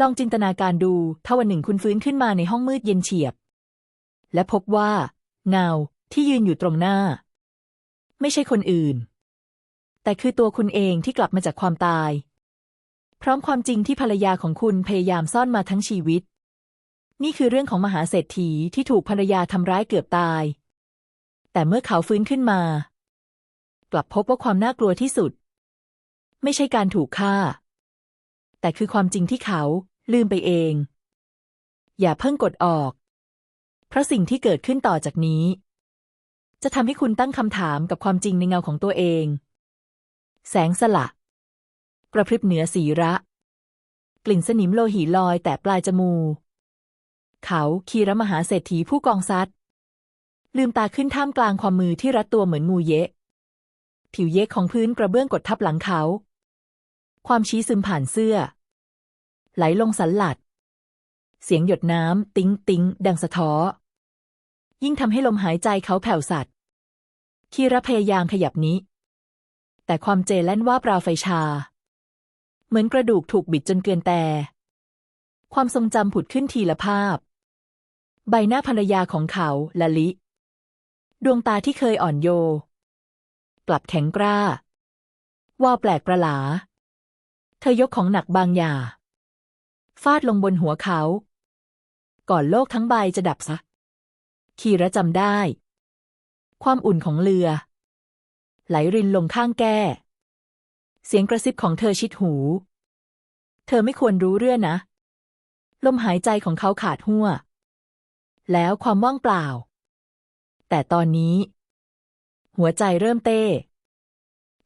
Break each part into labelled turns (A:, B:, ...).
A: ลองจินตนาการดูถ้าวันหนึ่งคุณฟื้นขึ้นมาในห้องมืดเย็นเฉียบ และพบว่า เงาที่ยืนอยู่ตรงหน้า ไม่ใช่คนอื่น แต่คือตัวคุณเองที่กลับมาจากความตาย พร้อมความจริงที่ภรรยาของคุณพยายามซ่อนมาทั้งชีวิต นี่คือเรื่องของมหาเศรษฐีที่ถูกภรรยาทำร้ายเกือบตาย แต่เมื่อเขาฟื้นขึ้นมา กลับพบว่าความน่ากลัวที่สุด ไม่ใช่การถูกฆ่าแต่คือความจริงที่เขา ลืมไปเอง อย่าเพิ่งกดออก เพราะสิ่งที่เกิดขึ้นต่อจากนี้ จะทำให้คุณตั้งคำถามกับความจริงในเงาของตัวเอง แสงสละ กระพริบเหนือสีระ กลิ่นสนิมโลหิลอยแต่ปลายจมูกเขาคีระมหาเศรษฐีผู้กองซัดลืมตาขึ้นท่ามกลางความมือที่รัดตัวเหมือนงูเยะ ผิวเยะของพื้นกระเบื้องกดทับหลังเขา ความชี้ซึมผ่านเสื้อ ไหลลงสันหลัด เสียงหยดน้ำติ้งติ้งดังสะท้อ ยิ่งทำให้ลมหายใจเขาแผ่วสัตว์คีระพยายามขยับนี้ แต่ความเจแล่นว่าปราไฟชา เหมือนกระดูกถูกบิดจนเกลือนแต่ ความทรงจำผุดขึ้นทีละภาพ ใบหน้าภรรยาของเขาละลิ ดวงตาที่เคยอ่อนโย กลับแข็งกร้า ว่าแปลกประหลา เธอยกของหนักบางอย่าง ฟาดลงบนหัวเขา ก่อนโลกทั้งใบจะดับซะ คีระจำได้ ความอุ่นของเรือ ไหลรินลงข้างแก้ เสียงกระซิบของเธอชิดหู เธอไม่ควรรู้เรื่องนะ ลมหายใจของเขาขาดหัว แล้วความว่างเปล่า แต่ตอนนี้ หัวใจเริ่มเต้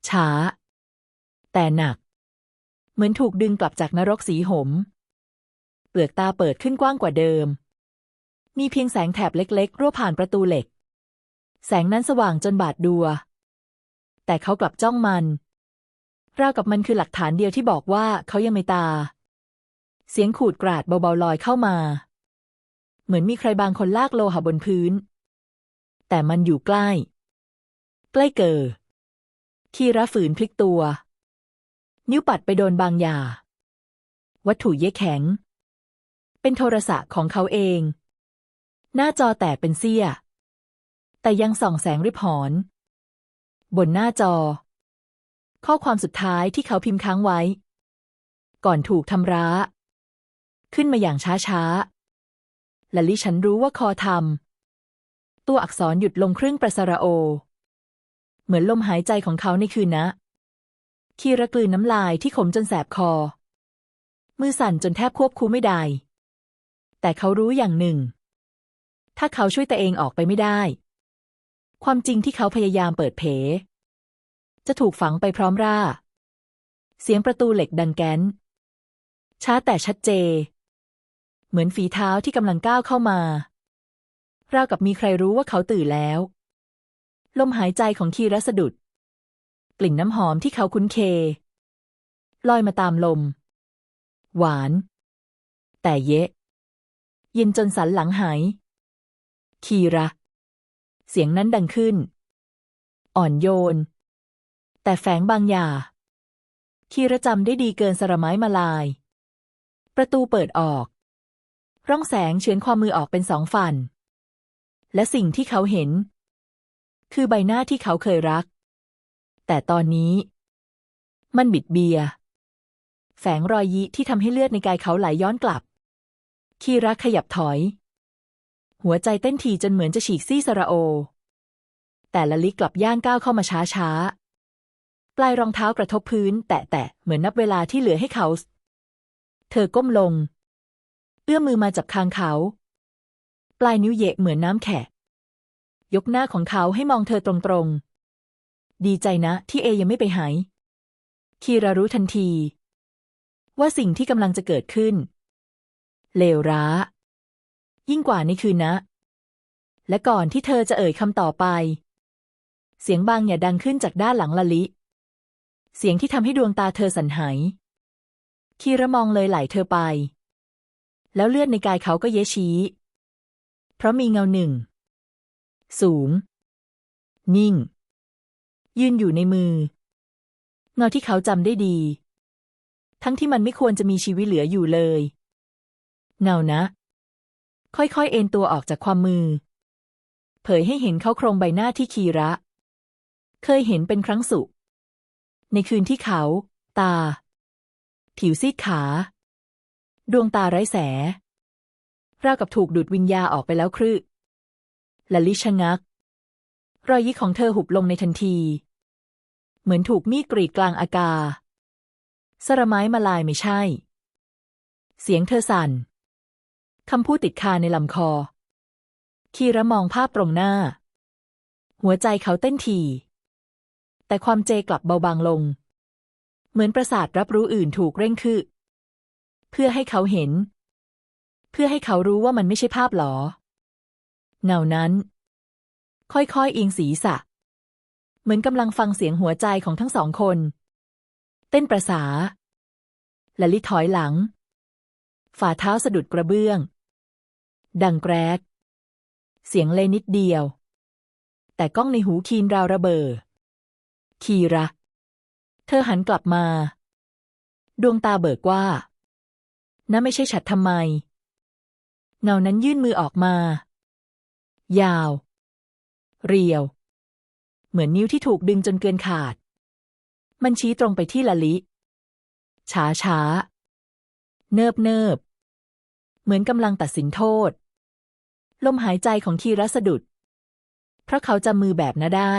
A: ช้า แต่หนัก เหมือนถูกดึงกลับจากนรกสีหม เปลือกตาเปิดขึ้นกว้างกว่าเดิม มีเพียงแสงแถบเล็กๆ รั่วผ่านประตูเหล็ก แสงนั้นสว่างจนบาดดัว แต่เขากลับจ้องมันราวกับมันคือหลักฐานเดียวที่บอกว่าเขายังไม่ตา เสียงขูดกราดเบาๆลอยเข้ามา เหมือนมีใครบางคนลากโลหะบนพื้น แต่มันอยู่ใกล้ ใกล้เกอคีระฝืนพลิกตัว นิ้วปัดไปโดนบางอย่างวัตถุเยะแข็ง เป็นโทรศัพท์ของเขาเอง หน้าจอแตกเป็นเสี้ย แต่ยังส่องแสงริบหอน บนหน้าจอ ข้อความสุดท้ายที่เขาพิมพ์ค้างไว้ ก่อนถูกทำร้า ขึ้นมาอย่างช้าๆและลิฉันรู้ว่าคอทำตัวอักษรหยุดลงครึ่งประสระโอ เหมือนลมหายใจของเขาในคืนนะคีระกลืนน้ำลายที่ขมจนแสบคอ มือสั่นจนแทบควบคุมไม่ได้ แต่เขารู้อย่างหนึ่ง ถ้าเขาช่วยตัวเองออกไปไม่ได้ ความจริงที่เขาพยายามเปิดเผยจะถูกฝังไปพร้อมร่า เสียงประตูเหล็กดังแก้น ช้าแต่ชัดเจ เหมือนฝีเท้าที่กำลังก้าวเข้ามา ราวกับมีใครรู้ว่าเขาตื่นแล้ว ลมหายใจของคีรสดุด กลิ่นน้ำหอมที่เขาคุ้นเค ลอยมาตามลม หวาน แต่เยะ เย็นจนสันหลังหาย คีระ เสียงนั้นดังขึ้น อ่อนโยน แต่แฝงบางอย่างคีระจำได้ดีเกินสระไม้มาลาย ประตูเปิดออก ร่องแสงเฉือนความมือออกเป็นสองฝั่นและสิ่งที่เขาเห็น คือใบหน้าที่เขาเคยรัก แต่ตอนนี้ มันบิดเบีย แฝงรอยยิที่ทำให้เลือดในกายเขาไหลย้อนกลับ คีระขยับถอย หัวใจเต้นทีจนเหมือนจะฉีกซี่สระโอ แต่ละลิกกลับย่างก้าวเข้ามาช้าช้าปลายรองเท้ากระทบพื้น แตะแตะเหมือนนับเวลาที่เหลือให้เขา เธอก้มลง เอื้อมมือมาจับคางเขา ปลายนิ้วเยะเหมือนน้ำแขกยกหน้าของเขาให้มองเธอตรงๆ ดีใจนะที่เอยังไม่ไปหาย คีรารู้ทันที ว่าสิ่งที่กำลังจะเกิดขึ้น เลวร้า ยิ่งกว่าในคืนนะ และก่อนที่เธอจะเอ่ยคำต่อไป เสียงบางอย่าดังขึ้นจากด้านหลังละลิ เสียงที่ทำให้ดวงตาเธอสั่นหายคีระมองเลยไหลเธอไป แล้วเลือดในกายเขาก็เยชี้ เพราะมีเงาหนึ่ง สูง นิ่ง ยืนอยู่ในมือ เงาที่เขาจำได้ดี ทั้งที่มันไม่ควรจะมีชีวิตเหลืออยู่เลย เงานะ ค่อยๆ เอ็นตัวออกจากความมือ เผยให้เห็นเขาโครงใบหน้าที่คีระ เคยเห็นเป็นครั้งสุในคืนที่เขา ตา ผิวซีดขา ดวงตาไร้แสราวกับถูกดูดวิญญาออกไปแล้วครึละลิชะงัก รอยยิ้มของเธอหุบลงในทันที เหมือนถูกมีดกรีดกลางอากาศสระไม้มาลายไม่ใช่ เสียงเธอสั่น คำพูดติดคาในลำคอ คีระมองภาพตรงหน้า หัวใจเขาเต้นที แต่ความเจกลับเบาบางลง เหมือนประสาทรับรู้อื่นถูกเร่งคือ เพื่อให้เขาเห็น เพื่อให้เขารู้ว่ามันไม่ใช่ภาพหลอ เงานั้น ค่อยๆเอียงศีรษะ เหมือนกำลังฟังเสียงหัวใจของทั้งสองคน เต้นประสาละลิถอยหลัง ฝ่าเท้าสะดุดกระเบื้อง ดังแกรก เสียงเลยนิดเดียว แต่กล้องในหูคีนราวระเบิด คีระ เธอหันกลับมา ดวงตาเบิกว่านั่นไม่ใช่ฉัดทำไม เงานั้นยื่นมือออกมา ยาว เรียว เหมือนนิ้วที่ถูกดึงจนเกินขาด มันชี้ตรงไปที่ละลิ ช้าช้า เนิบเนิบ เหมือนกำลังตัดสินโทษ ลมหายใจของคีรัสะดุด เพราะเขาจำมือแบบนั้นได้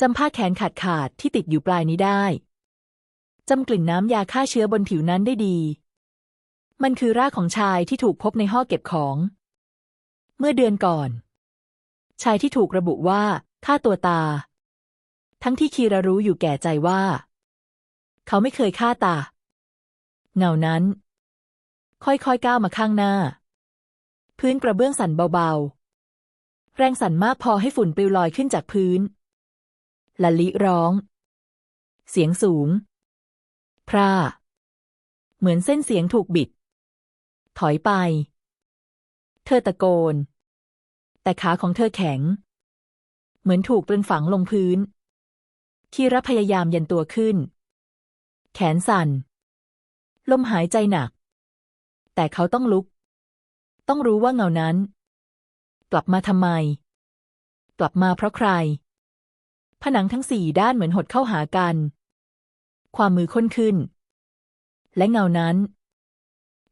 A: จำผ้าแขนขาดขาดที่ติดอยู่ปลายนี้ได้จำกลิ่นน้ำยาฆ่าเชื้อบนผิวนั้นได้ดี มันคือรากของชายที่ถูกพบในห้อเก็บของ เมื่อเดือนก่อน ชายที่ถูกระบุว่าฆ่าตัวตา ทั้งที่คีรารู้อยู่แก่ใจว่า เขาไม่เคยฆ่าตา เงานั้น ค่อยๆก้าวมาข้างหน้า พื้นกระเบื้องสั่นเบาๆ แรงสั่นมากพอให้ฝุ่นปลิวลอยขึ้นจากพื้นละลิร้อง เสียงสูง พร่า เหมือนเส้นเสียงถูกบิด ถอยไป เธอตะโกน แต่ขาของเธอแข็ง เหมือนถูกตรึงฝังลงพื้น คีรพยายามยันตัวขึ้น แขนสั่น ลมหายใจหนัก แต่เขาต้องลุก ต้องรู้ว่าเงานั้น กลับมาทำไม กลับมาเพราะใคร ผนังทั้งสี่ด้านเหมือนหดเข้าหากัน ความมือค้นขึ้น และเงานั้น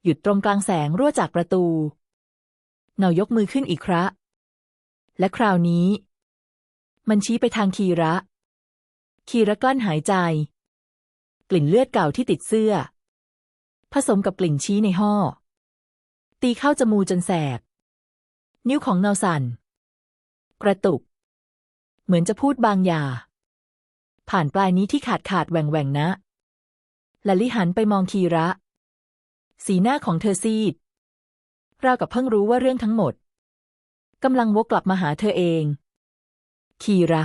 A: หยุดตรงกลางแสงรั่วจากประตู เงายกมือขึ้นอีกคระและคราวนี้ มันชี้ไปทางคีระ คีระกลั้นหายใจ กลิ่นเลือดเก่าที่ติดเสื้อ ผสมกับกลิ่นชี้ในห่อ ตีเข้าจมูกจนแสบ นิ้วของเงาสัน กระตุก เหมือนจะพูดบางอย่าง ผ่านปลายนี้ที่ขาดขาดแหว่งแหว่งนะละลิหันไปมองคีระ สีหน้าของเธอซีด ราวกับเพิ่งรู้ว่าเรื่องทั้งหมดกำลังวกกลับมาหาเธอเอง คีระ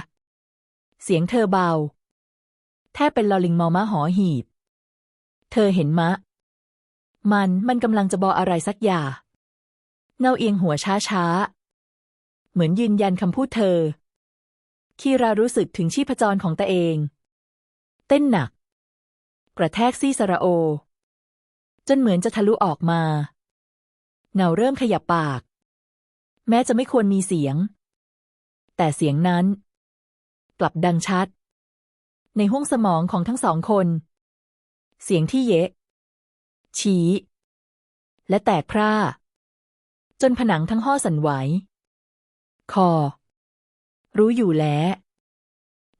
A: เสียงเธอเบา แทบเป็นลอลิงมอม้าหอหีบ เธอเห็นมะ มันมันกำลังจะบออะไรสักอย่างเงาเอียงหัวช้าช้า เหมือนยืนยันคำพูดเธอ คีรารู้สึกถึงชีพจรของตัวเอง เต้นหนัก กระแทกซี่สระโอ จนเหมือนจะทะลุออกมาเงาเริ่มขยับปาก แม้จะไม่ควรมีเสียง แต่เสียงนั้น กลับดังชัด ในห้วงสมองของทั้งสองคน เสียงที่เยะ ชี้ และแตกพร่า จนผนังทั้งห้อสั่นไหว คอ รู้อยู่แล้ว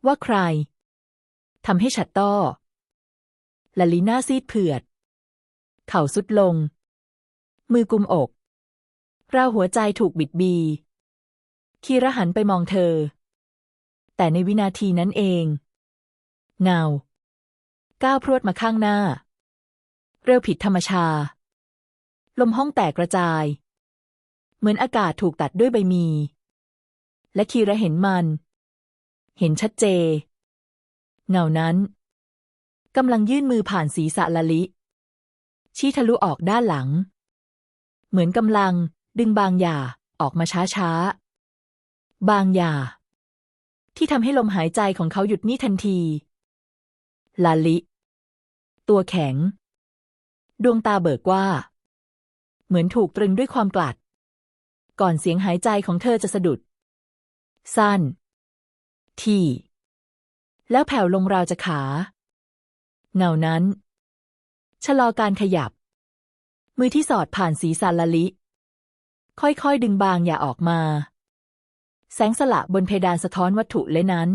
A: ว่าใครทำให้ฉัดต้อละลีน่าซีดเผือด เข่าสุดลง มือกุมอก ราวหัวใจถูกบิดบี คีระหันไปมองเธอ แต่ในวินาทีนั้นเอง เงา ก้าวพรวดมาข้างหน้า เร็วผิดธรรมชา ลมห้องแตกกระจาย เหมือนอากาศถูกตัดด้วยใบมี และคีระเห็นมัน เห็นชัดเจ เงานั้นกำลังยื่นมือผ่านศีรษะละลิ ชี้ทะลุออกด้านหลัง เหมือนกำลังดึงบางอย่าออกมาช้าๆบางอย่า ที่ทำให้ลมหายใจของเขาหยุดนิ่ทันที ลาลิ ตัวแข็ง ดวงตาเบิกว่า เหมือนถูกตรึงด้วยความกลัด ก่อนเสียงหายใจของเธอจะสะดุด สั้น ที่แล้วแผ่วลงราวจะขา เงานั้น ชะลอการขยับ มือที่สอดผ่านศีรษะละลิ ค่อยๆ ดึงบางอย่าออกมา แสงสละบนเพดานสะท้อนวัตถุเละนั้น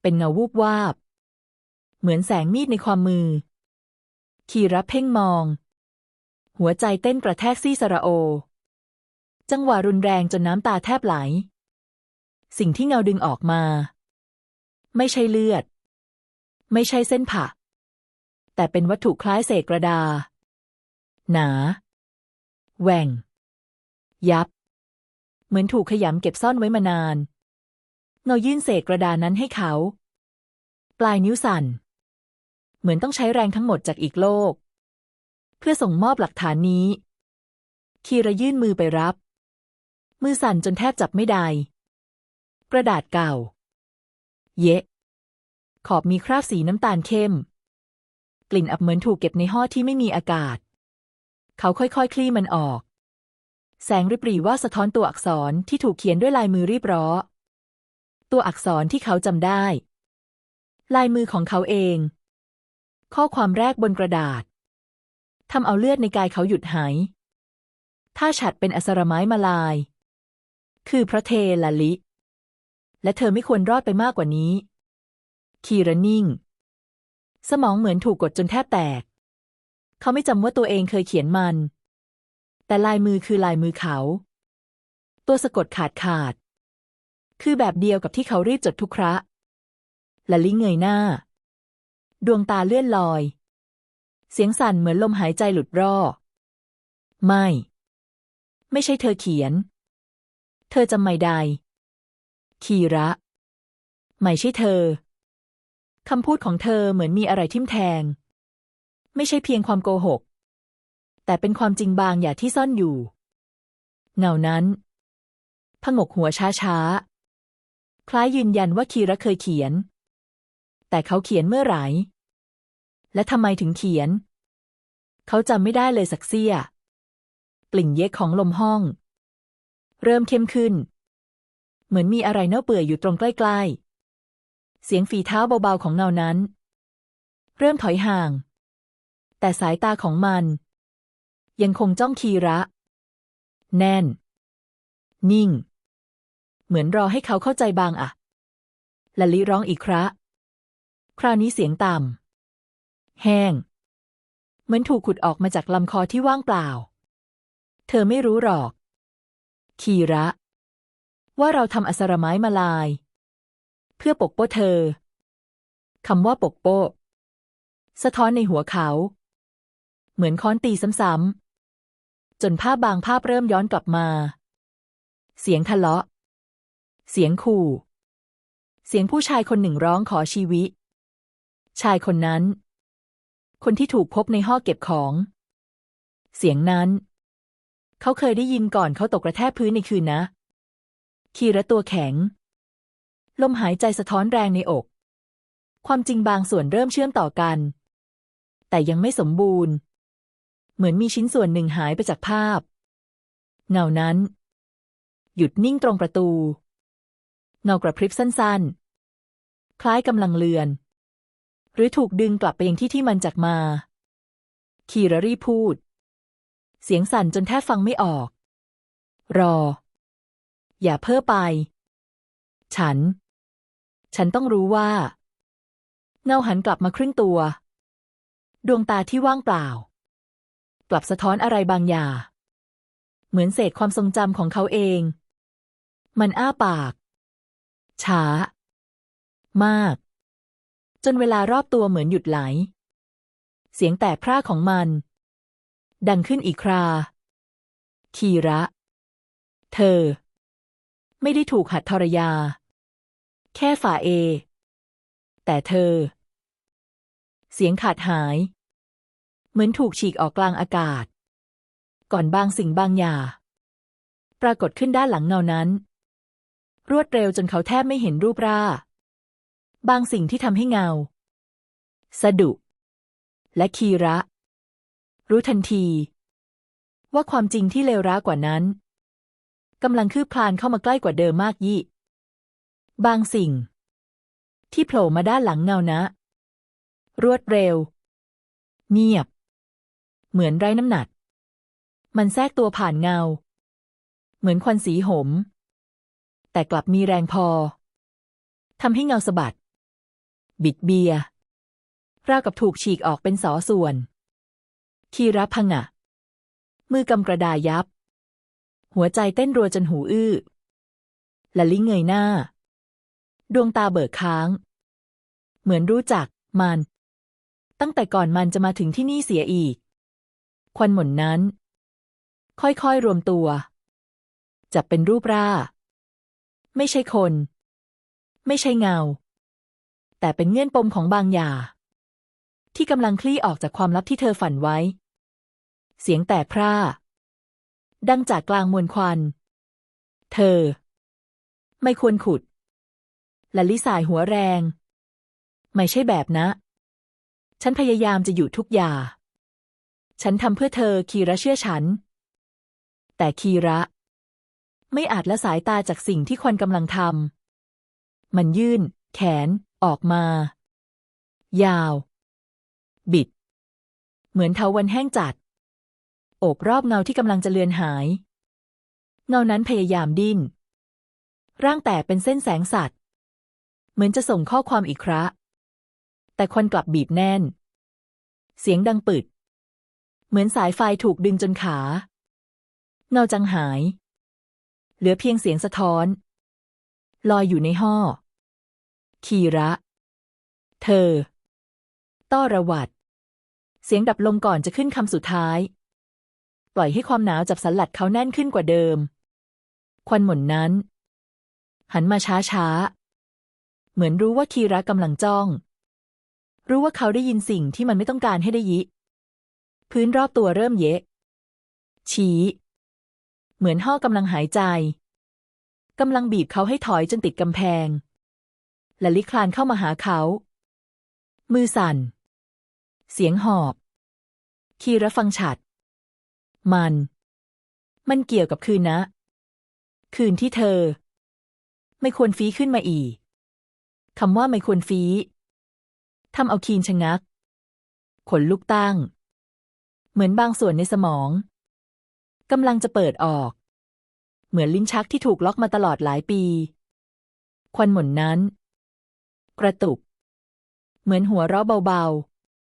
A: เป็นเงาวูบวาบ เหมือนแสงมีดในความมือ คีรับเพ่งมอง หัวใจเต้นกระแทกซี่สระโอ จังหวะรุนแรงจนน้ำตาแทบไหล สิ่งที่เงาดึงออกมา ไม่ใช่เลือด ไม่ใช่เส้นผ่าแต่เป็นวัตถุคล้ายเศษกระดา หนา แหว่ง ยับ เหมือนถูกขยำเก็บซ่อนไว้มานาน เงายื่นเศษกระดานั้นให้เขา ปลายนิ้วสั่น เหมือนต้องใช้แรงทั้งหมดจากอีกโลก เพื่อส่งมอบหลักฐานนี้ คีระยื่นมือไปรับ มือสั่นจนแทบจับไม่ได้ กระดาษเก่า เยะ ขอบมีคราบสีน้ำตาลเข้ม กลิ่นอับเหมือนถูกเก็บในห่อที่ไม่มีอากาศ เขาค่อยๆคลี่มันออก แสงริบหรี่ว่าสะท้อนตัวอักษรที่ถูกเขียนด้วยลายมือรีบร้อตัวอักษรที่เขาจำได้ ลายมือของเขาเอง ข้อความแรกบนกระดาษทำเอาเลือดในกายเขาหยุดหาย ถ้าฉัดเป็นอสรไม้มาลาย คือพระเทลลิ และเธอไม่ควรรอดไปมากกว่านี้ คีรนิ่ง สมองเหมือนถูกกดจนแทบแตก เขาไม่จำว่าตัวเองเคยเขียนมัน แต่ลายมือคือลายมือเขา ตัวสะกดขาดขาด คือแบบเดียวกับที่เขารีบจดทุกคระละลิเงยหน้า ดวงตาเลื่อนลอย เสียงสั่นเหมือนลมหายใจหลุดร่อ ไม่ ไม่ใช่เธอเขียน เธอจำไม่ได้ คีระ ไม่ใช่เธอ คำพูดของเธอเหมือนมีอะไรทิ่มแทง ไม่ใช่เพียงความโกหก แต่เป็นความจริงบางอย่างที่ซ่อนอยู่ เงานั้นผงกหัวช้าๆ คล้ายยืนยันว่าคีระเคยเขียน แต่เขาเขียนเมื่อไหร่ และทำไมถึงเขียน เขาจำไม่ได้เลยสักเสี้ยกลิ่นเย็กของลมห้อง เริ่มเข้มขึ้น เหมือนมีอะไรเน่าเปื่อยอยู่ตรงใกล้ ๆ เสียงฝีเท้าเบาๆของเงานั้น เริ่มถอยห่าง แต่สายตาของมัน ยังคงจ้องคีระ แน่น นิ่ง เหมือนรอให้เขาเข้าใจบางอะละลิร้องอีกคระคราวนี้เสียงต่ำ แห้ง เหมือนถูกขุดออกมาจากลำคอที่ว่างเปล่า เธอไม่รู้หรอก คีระ ว่าเราทำอสรไม้มาลาย เพื่อปกป้เธอคำว่าปกโป้สะท้อนในหัวเขา เหมือนค้อนตีซ้ำๆจนภาพบางภาพเริ่มย้อนกลับมา เสียงทะเลาะ เสียงขู่ เสียงผู้ชายคนหนึ่งร้องขอชีวิต ชายคนนั้น คนที่ถูกพบในห้อเก็บของ เสียงนั้น เขาเคยได้ยินก่อนเขาตกกระแทกพื้นในคืนนะ คีระตัวแข็ง ลมหายใจสะท้อนแรงในอก ความจริงบางส่วนเริ่มเชื่อมต่อกัน แต่ยังไม่สมบูรณ์ เหมือนมีชิ้นส่วนหนึ่งหายไปจากภาพ เงานั้น หยุดนิ่งตรงประตู เงากระพริบสั้น ๆ คล้ายกำลังเลือน หรือถูกดึงกลับไปยังที่ที่มันจากมา คีระรีพูด เสียงสั่นจนแทบฟังไม่ออก รอ อย่าเพ้อไป ฉัน ฉันต้องรู้ว่า เงาหันกลับมาครึ่งตัว ดวงตาที่ว่างเปล่า กลับสะท้อนอะไรบางอย่าง เหมือนเศษความทรงจำของเขาเอง มันอ้าปาก ช้า มาก จนเวลารอบตัวเหมือนหยุดไหล เสียงแตกพร่าของมัน ดังขึ้นอีกครา คีระ เธอ ไม่ได้ถูกหัดทรยา แค่ฝ่าเอ แต่เธอ เสียงขาดหาย เหมือนถูกฉีกออกกลางอากาศ ก่อนบางสิ่งบางอย่างปรากฏขึ้นด้านหลังเงานั้น รวดเร็วจนเขาแทบไม่เห็นรูปร่า บางสิ่งที่ทำให้เงา สะดุ และคีระ รู้ทันที ว่าความจริงที่เลวร้ายกว่านั้นกำลังคืบคลานเข้ามาใกล้กว่าเดิมมากยี่ บางสิ่ง ที่โผล่มาด้านหลังเงานะ รวดเร็ว เงียบ เหมือนไร้น้ำหนัก มันแทรกตัวผ่านเงา เหมือนควันสีหม แต่กลับมีแรงพอทำให้เงาสะบัด บิดเบียราวกับถูกฉีกออกเป็นสอส่วน คีรพังะ มือกำกระดายับ หัวใจเต้นรัวจนหูอื้อละลิ้งเงยหน้า ดวงตาเบิกค้าง เหมือนรู้จักมัน ตั้งแต่ก่อนมันจะมาถึงที่นี่เสียอีก ควันหม่นนั้น ค่อยๆรวมตัว จับเป็นรูปร่า ไม่ใช่คน ไม่ใช่เงา แต่เป็นเงื่อนปมของบางอย่างที่กำลังคลี่ออกจากความลับที่เธอฝันไว้ เสียงแตกพร่า ดังจากกลางมวลควัน เธอ ไม่ควรขุดละลิสายหัวแรง ไม่ใช่แบบนะ ฉันพยายามจะอยู่ทุกอย่าง ฉันทำเพื่อเธอคีระเชื่อฉัน แต่คีระ ไม่อาจละสายตาจากสิ่งที่ควันกำลังทำมันยื่น แขน ออกมา ยาว บิด เหมือนเทาวันแห้งจัด โอบรอบเงาที่กำลังจะเลือนหาย เงานั้นพยายามดิ้น ร่างแตกเป็นเส้นแสงสัตว์ เหมือนจะส่งข้อความอีกคระแต่ควันกลับบีบแน่น เสียงดังปึด เหมือนสายไฟถูกดึงจนขา เงาจังหาย เหลือเพียงเสียงสะท้อน ลอยอยู่ในห้อ คีระ เธอ ต้อระวัด เสียงดับลงก่อนจะขึ้นคำสุดท้าย ปล่อยให้ความหนาวจับสันหลัดเขาแน่นขึ้นกว่าเดิม ควันหม่นนั้น หันมาช้าช้า เหมือนรู้ว่าคีระกำลังจ้อง รู้ว่าเขาได้ยินสิ่งที่มันไม่ต้องการให้ได้ยิ พื้นรอบตัวเริ่มเยะ ชี้ เหมือนห่อกำลังหายใจกำลังบีบเขาให้ถอยจนติดกำแพง ละลิคลานเข้ามาหาเขา มือสั่น เสียงหอบ คีระฟังฉัด มัน มันเกี่ยวกับคืนนะ คืนที่เธอ ไม่ควรฟีขึ้นมาอีกคำว่าไม่ควรฟีทำเอาคีนชะงัก ขนลุกตั้ง เหมือนบางส่วนในสมองกำลังจะเปิดออก เหมือนลิ้นชักที่ถูกล็อกมาตลอดหลายปี ควันหม่นนั้น กระตุก เหมือนหัวเราะเบา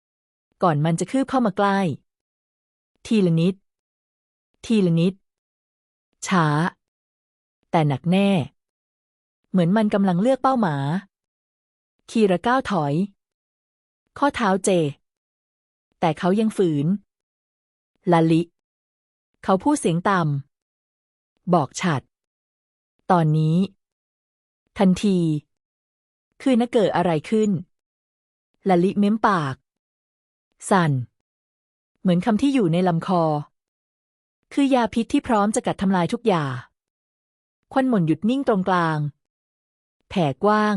A: ๆ ก่อนมันจะคืบเข้ามาใกล้ ทีละนิด ทีละนิด ช้า แต่หนักแน่ เหมือนมันกำลังเลือกเป้าหมา คีระก้าวถอย ข้อเท้าเจ แต่เขายังฝืนลาลิ เขาพูดเสียงต่ำ บอกฉัด ตอนนี้ ทันที คือนะเกิดอะไรขึ้นลาลิเม้มปาก สั่น เหมือนคำที่อยู่ในลำคอ คือยาพิษที่พร้อมจะกัดทำลายทุกอย่าง ควันหม่นหยุดนิ่งตรงกลาง แผ่กว้าง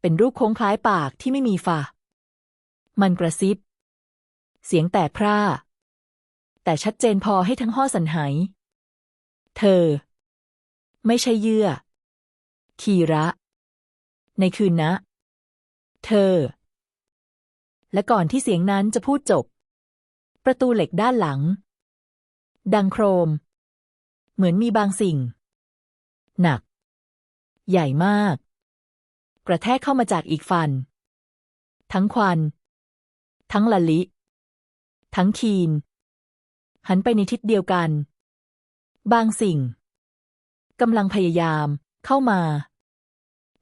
A: เป็นรูปโค้งคล้ายปากที่ไม่มีฝามันกระซิบ เสียงแตกพร่า แต่ชัดเจนพอให้ทั้งห้อสันหาย เธอ ไม่ใช่เยื่อ คีระ ในคืนนะ เธอ และก่อนที่เสียงนั้นจะพูดจบ ประตูเหล็กด้านหลัง ดังโครม เหมือนมีบางสิ่ง หนัก ใหญ่มาก กระแทกเข้ามาจากอีกฟัน ทั้งควัน ทั้งละลิ ทั้งคีน หันไปในทิศเดียวกัน บางสิ่งกำลังพยายามเข้ามา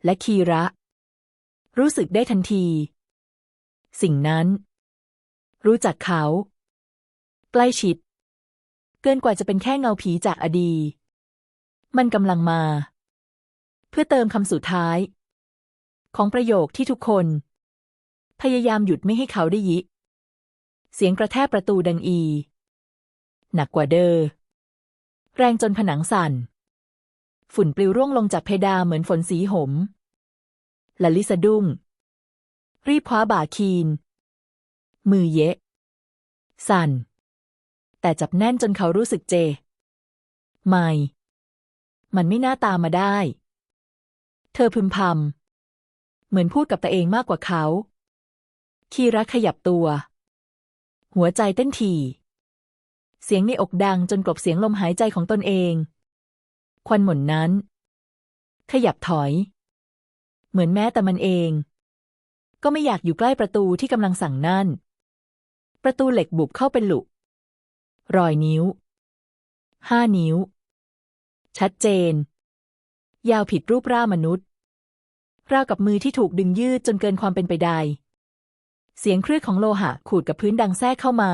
A: และคีระ รู้สึกได้ทันที สิ่งนั้น รู้จักเขา ใกล้ชิด เกินกว่าจะเป็นแค่เงาผีจากอดีตมันกำลังมา เพื่อเติมคำสุดท้าย ของประโยคที่ทุกคน พยายามหยุดไม่ให้เขาได้ยิ เสียงกระแทกประตูดังอี หนักกว่าเดิมแรงจนผนังสั่น ฝุ่นปลิวร่วงลงจากเพดานเหมือนฝนสีหมลลิสะดุ้ง รีบคว้าบ่าคีน มือเยะ สั่น แต่จับแน่นจนเขารู้สึกเจ ไม่ มันไม่น่าตามมาได้ เธอพึมพำ เหมือนพูดกับตัวเองมากกว่าเขา คีระขยับตัว หัวใจเต้นถี่ เสียงในอกดังจนกลบเสียงลมหายใจของตนเอง ควันหม่นนั้น ขยับถอย เหมือนแม้แต่มันเอง ก็ไม่อยากอยู่ใกล้ประตูที่กำลังสั่งนั่น ประตูเหล็กบุบเข้าเป็นหลุรอยนิ้ว ห้านิ้ว ชัดเจน ยาวผิดรูปร่างมนุษย์ ราวกับมือที่ถูกดึงยืดจนเกินความเป็นไปได้ เสียงคลื่นของโลหะขูดกับพื้นดังแทรกเข้ามา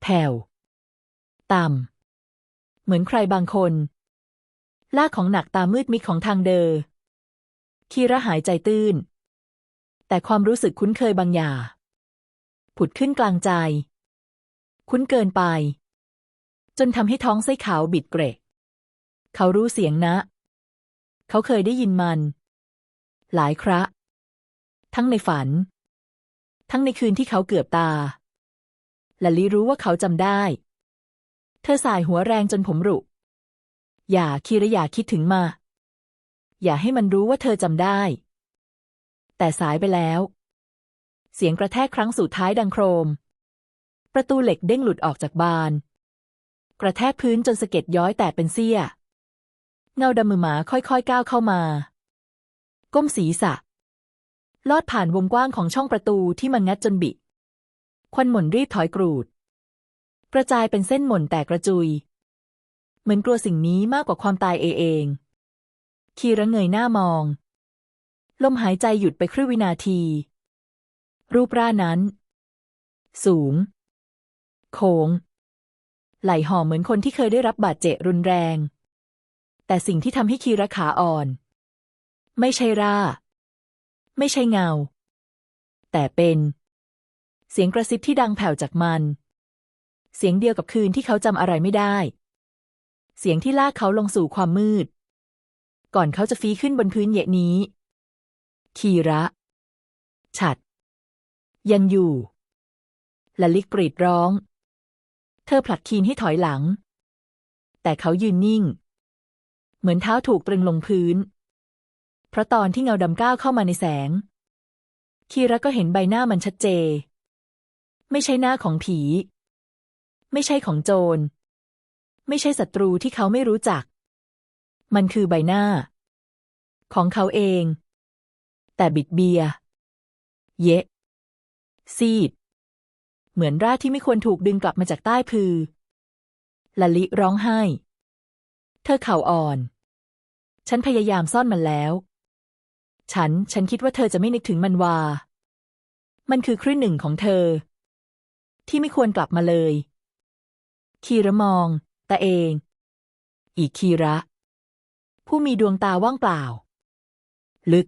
A: แผ่วต่ำ เหมือนใครบางคน ล่าของหนักตามืดมิดของทางเดอคีระหายใจตื้น แต่ความรู้สึกคุ้นเคยบางอย่างผุดขึ้นกลางใจ คุ้นเกินไป จนทำให้ท้องไส้ขาวบิดเกรกเขารู้เสียงนะ เขาเคยได้ยินมัน หลายคราทั้งในฝัน ทั้งในคืนที่เขาเกือบตาและลิรู้ว่าเขาจำได้ เธอสายหัวแรงจนผมรุ อย่าคีระอย่าคิดถึงมา อย่าให้มันรู้ว่าเธอจำได้ แต่สายไปแล้ว เสียงกระแทกครั้งสุดท้ายดังโครม ประตูเหล็กเด้งหลุดออกจากบาน กระแทกพื้นจนสะเก็ดย้อยแตกเป็นเสี้ย เงาดำมือหมาค่อยๆก้าวเข้ามา ก้มศีรษะ ลอดผ่านวงกว้างของช่องประตูที่มันงัดจนบิ ควันหม่นรีบถอยกรูด กระจายเป็นเส้นหม่นแตกกระจุย เหมือนกลัวสิ่งนี้มากกว่าความตายเอเอง คีระเงยหน้ามอง ลมหายใจหยุดไปครึ่งวินาที รูปร่างนั้น สูง โค้ง ไหลห่อเหมือนคนที่เคยได้รับบาดเจ็บรุนแรง แต่สิ่งที่ทำให้คีระขาอ่อน ไม่ใช่ร่า ไม่ใช่เงา แต่เป็น เสียงกระซิบที่ดังแผ่วจากมัน เสียงเดียวกับคืนที่เขาจำอะไรไม่ได้ เสียงที่ลากเขาลงสู่ความมืด ก่อนเขาจะฟีขึ้นบนพื้นเหยะนี้ คีระ ฉัด ยังอยู่ละลิกกรีดร้อง เธอผลักคีนให้ถอยหลัง แต่เขายืนนิ่ง เหมือนเท้าถูกตรึงลงพื้น เพราะตอนที่เงาดำก้าวเข้ามาในแสง คีระก็เห็นใบหน้ามันชัดเจ ไม่ใช่หน้าของผี ไม่ใช่ของโจร ไม่ใช่ศัตรูที่เขาไม่รู้จัก มันคือใบหน้า ของเขาเอง แต่บิดเบีย เยะ ซีด เหมือนร่าที่ไม่ควรถูกดึงกลับมาจากใต้พือลลิร้องไห้ เธอเข่าอ่อน ฉันพยายามซ่อนมันแล้ว ฉัน ฉันคิดว่าเธอจะไม่นึกถึงมันว่า มันคือครึ่งหนึ่งของเธอ ที่ไม่ควรกลับมาเลย คีระมอง ตาเองอีคีระ ผู้มีดวงตาว่างเปล่า ลึก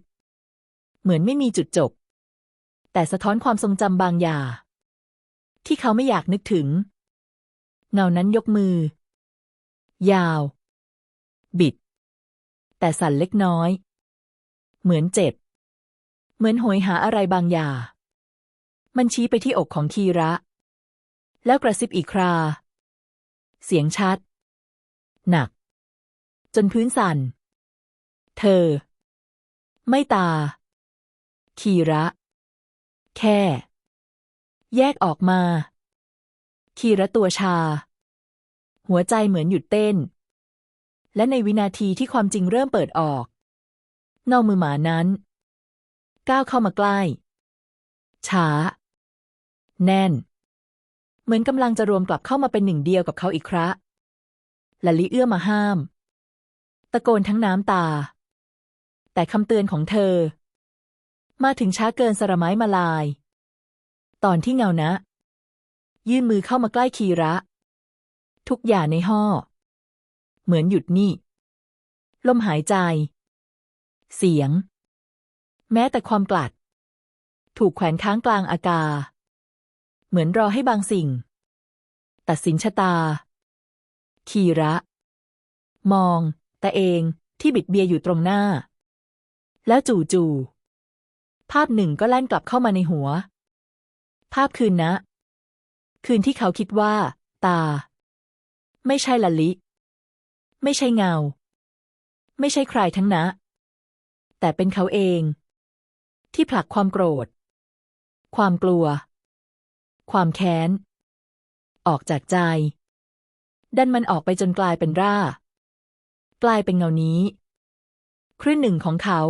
A: เหมือนไม่มีจุดจบ แต่สะท้อนความทรงจำบางอย่าง ที่เขาไม่อยากนึกถึง เงานั้นยกมือ ยาว บิด แต่สั่นเล็กน้อย เหมือนเจ็บ เหมือนโหยหาอะไรบางอย่างมันชี้ไปที่อกของคีระ แล้วกระซิบอีกครา เสียงชัด หนัก จนพื้นสั่น เธอ ไม่ตา คีระ แค่ แยกออกมา คีระตัวชา หัวใจเหมือนหยุดเต้น และในวินาทีที่ความจริงเริ่มเปิดออก เงามือหมานั้น ก้าวเข้ามาใกล้ ช้า แน่น เหมือนกำลังจะรวมกลับเข้ามาเป็นหนึ่งเดียวกับเขาอีกคระละลิเอื้อมาห้าม ตะโกนทั้งน้ำตา แต่คำเตือนของเธอ มาถึงช้าเกินสระไม้มาลาย ตอนที่เงานะ ยื่นมือเข้ามาใกล้คีระ ทุกอย่างในห้อเหมือนหยุดนิ่ลมหายใจ เสียง แม้แต่ความกลัด ถูกแขวนค้างกลางอากาศ เหมือนรอให้บางสิ่ง ตัดสินชะตา คีระ มองแต่เองที่บิดเบียอยู่ตรงหน้า แล้วจู่ๆภาพหนึ่งก็แล่นกลับเข้ามาในหัว ภาพคืนนะ คืนที่เขาคิดว่า ตา ไม่ใช่ละลิ ไม่ใช่เงา ไม่ใช่ใครทั้งนะ แต่เป็นเขาเอง ที่ผลักความโกรธ ความกลัว ความแค้น ออกจากใจ ดันมันออกไปจนกลายเป็นร่า กลายเป็นเงานี้ ครึ่งหนึ่งของเขา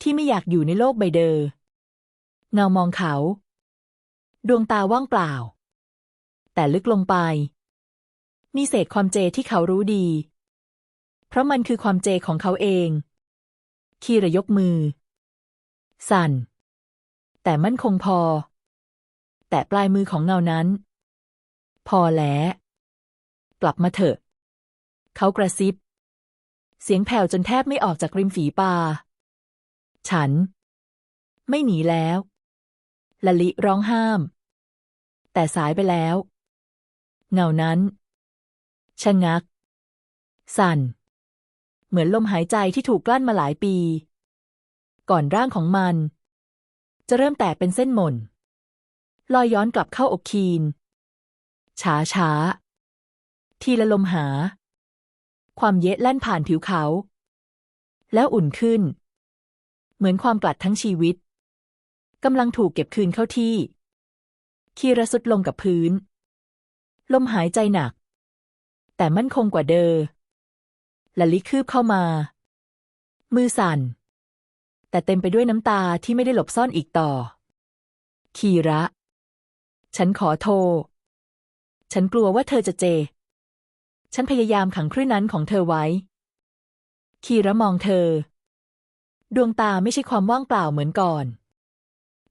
A: ที่ไม่อยากอยู่ในโลกใบเดอเงามองเขา ดวงตาว่างเปล่า แต่ลึกลงไป มีเศษความเจที่เขารู้ดี เพราะมันคือความเจของเขาเอง คีระยกมือ สั่น แต่มั่นคงพอ แต่ปลายมือของเงานั้น พอแล้วกลับมาเถอะ เขากระซิบ เสียงแผ่วจนแทบไม่ออกจากริมฝีปา ฉัน ไม่หนีแล้วละลิร้องห้าม แต่สายไปแล้ว เงานั้นชะงัก สั่น เหมือนลมหายใจที่ถูกกลั้นมาหลายปี ก่อนร่างของมัน จะเริ่มแตกเป็นเส้นหม่น ลอยย้อนกลับเข้าอกคีนช้าช้าทีละลมหา ความเยะแล่นผ่านผิวเขา แล้วอุ่นขึ้น เหมือนความกลัดทั้งชีวิตกำลังถูกเก็บคืนเข้าที่ คีระสุดลงกับพื้น ลมหายใจหนัก แต่มั่นคงกว่าเดอละลิคืบเข้ามา มือสั่น แต่เต็มไปด้วยน้ำตาที่ไม่ได้หลบซ่อนอีกต่อ คีระ ฉันขอโทษฉันกลัวว่าเธอจะเจ ฉันพยายามขังคลื่นนั้นของเธอไว้ คีระมองเธอ ดวงตาไม่ใช่ความว่างเปล่าเหมือนก่อน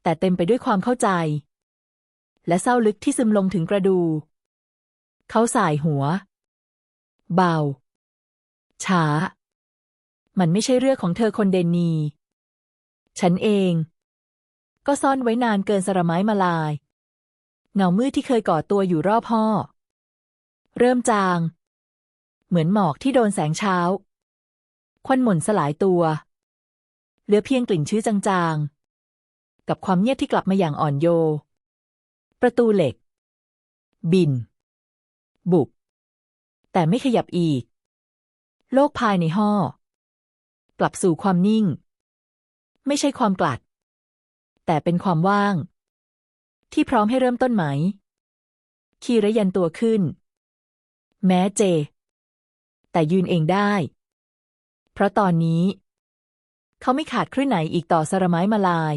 A: แต่เต็มไปด้วยความเข้าใจ และเศร้าลึกที่ซึมลงถึงกระดู เขาสายหัว เบา ช้า มันไม่ใช่เรื่องของเธอคนเดนนี ฉันเอง ก็ซ่อนไว้นานเกินสระไม้มาลาย เงามืดที่เคยก่อตัวอยู่รอบห้อเริ่มจาง เหมือนหมอกที่โดนแสงเช้า ควันหม่นสลายตัว เหลือเพียงกลิ่นชื้อจางๆ กับความเงียบที่กลับมาอย่างอ่อนโย ประตูเหล็ก บิน บุบ แต่ไม่ขยับอีก โลกภายในห้อกลับสู่ความนิ่ง ไม่ใช่ความกลัด แต่เป็นความว่าง ที่พร้อมให้เริ่มต้นไหม คีระยันตัวขึ้น แม้เจ แต่ยืนเองได้ เพราะตอนนี้ เขาไม่ขาดคลื่นไหนอีกต่อสระไม้มาลาย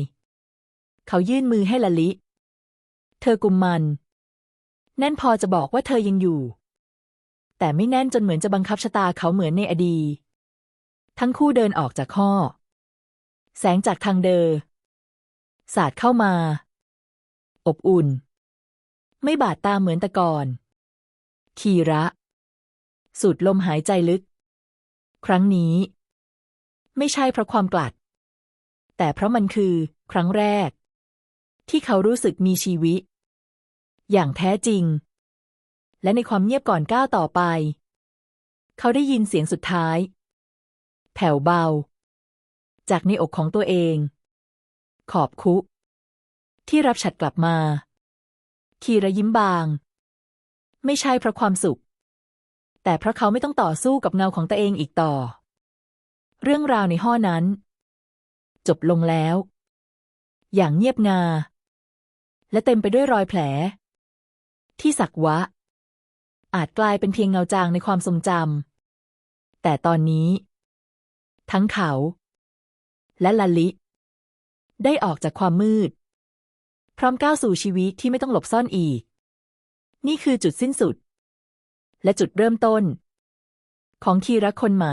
A: เขายื่นมือให้ละลิ เธอกุมมัน แน่นพอจะบอกว่าเธอยังอยู่ แต่ไม่แน่นจนเหมือนจะบังคับชะตาเขาเหมือนในอดีตทั้งคู่เดินออกจากห้อ แสงจากทางเดอสาดเข้ามา อบอุ่น ไม่บาดตาเหมือนแต่ก่อน คีระ สูดลมหายใจลึก ครั้งนี้ ไม่ใช่เพราะความกลัด แต่เพราะมันคือ ครั้งแรก ที่เขารู้สึกมีชีวิต อย่างแท้จริง และในความเงียบก่อนก้าวต่อไป เขาได้ยินเสียงสุดท้าย แผ่วเบา จากในอกของตัวเอง ขอบคุ ที่รับฉัดกลับมา คีระยิ้มบาง ไม่ใช่เพราะความสุข แต่เพราะเขาไม่ต้องต่อสู้กับเงาของตัวเองอีกต่อ เรื่องราวในห้อนั้น จบลงแล้ว อย่างเงียบงา และเต็มไปด้วยรอยแผล ที่สักวะ อาจกลายเป็นเพียงเงาจางในความทรงจำแต่ตอนนี้ ทั้งเขา และลลิ ได้ออกจากความมืด พร้อมก้าวสู่ชีวิตที่ไม่ต้องหลบซ่อนอีก นี่คือจุดสิ้นสุด และจุดเริ่มต้น ของคีรักคนไหม